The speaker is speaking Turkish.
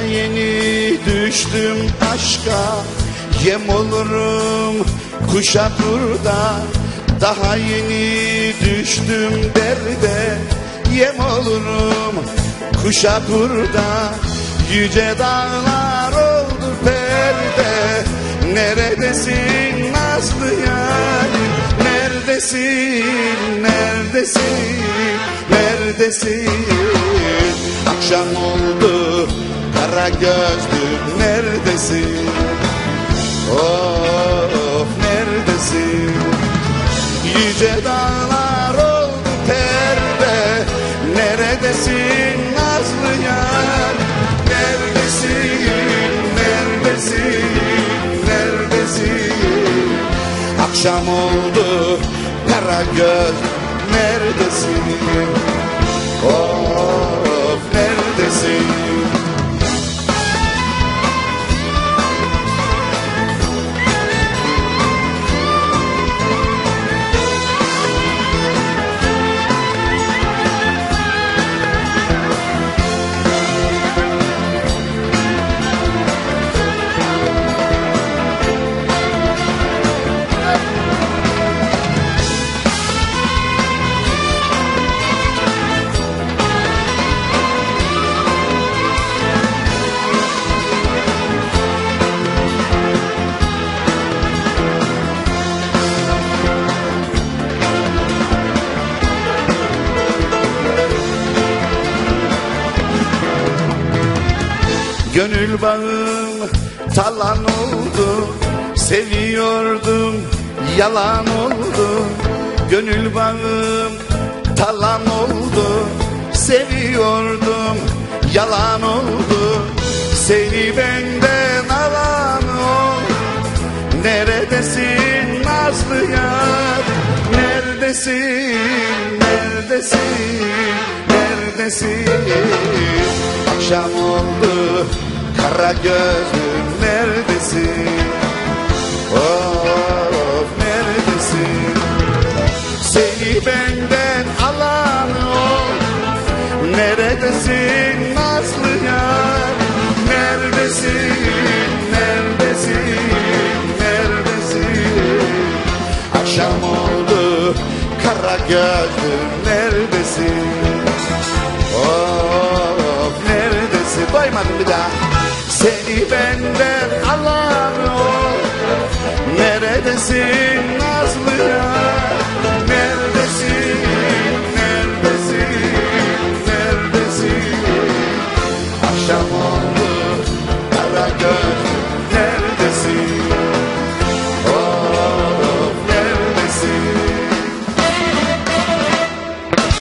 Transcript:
Daha yeni düştüm aşka Yem olurum kuşa burada. Daha yeni düştüm derde. Yem olurum kuşa burada. Yüce dağlar oldu perde. Neredesin Nazlı yarim Neredesin, neredesin, neredesin? Akşam oldu kara gözlüm neredesin? Of neredesin? Yüce dağlar oldu perde Neredesin Nazlı yar? Neredesin, neredesin, neredesin? Akşam oldu kara göz Gönül bağım talan oldu Seviyordum yalan oldu. Gönül bağım talan oldu Seviyordum yalan oldu. Seni benden alan ol Neredesin Nazlı yar? Neredesin, neredesin, neredesin? Akşam kara gözlüm neredesin? Of neredesin? Seni benden alan ol Neredesin Nazlı yar? Neredesin, neredesin, neredesin? Akşam oldu kara gözlüm neredesin? Of neredesin? Doymadım bir daha Seni benden alan ol Neredesin